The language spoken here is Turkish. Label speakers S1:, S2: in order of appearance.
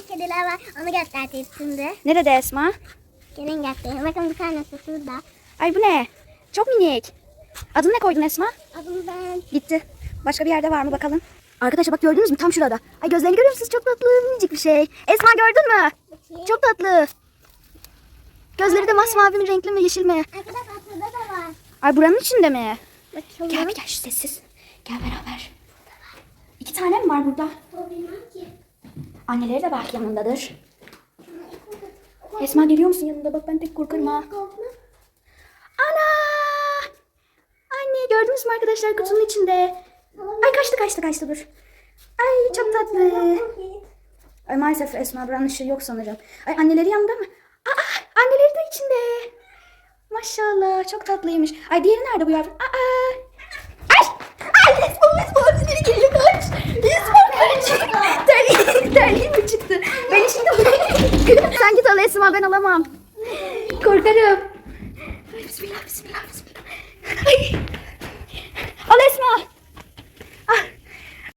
S1: minik kediler var. Onu göstereyim şimdi.
S2: Nerede Esma?
S1: Gelin göstereyim. Bakın bir tanesi şurada.
S2: Ay bu ne? Çok minik. Adını ne koydun Esma?
S1: Adını ben
S2: Gitti. Başka bir yerde var mı bakalım? Arkadaşlar bak gördünüz mü tam şurada. Ay gözlerini görüyor musunuz? Çok tatlı minicik bir şey. Esma gördün mü?
S1: bakayım.
S2: Çok tatlı. Gözleri de masmavi mi renkli mi yeşil mi?
S1: Arkadaşlar şurada da var.
S2: Ay buranın içinde mi?
S1: Bakayım.
S2: Gel bir gel şu sessiz. Gel beraber. İki tane mi var burada?
S1: Ki.
S2: Anneleri de belki yanındadır. Esma geliyor musun yanında? Bak ben pek korkarım ha. Ana! Anne gördünüz mü arkadaşlar kutunun içinde? Ay kaçtı kaçtı kaçtı dur. Ay çok tatlı. Ay maalesef Esma buranın ışığı yok sanırım. Ay anneleri yanında mı? Aa anneleri de içinde. Maşallah çok tatlıymış. Ay diğeri nerede bu yavrum? Aa. Ay! Ay Esma Esma biri geliyor kaç. Esma kaç. Terliğim, terliğim mi çıktı? Ben şimdi Sen git al Esma ben alamam. Korkarım. Ay bismillah bismillah bismillah.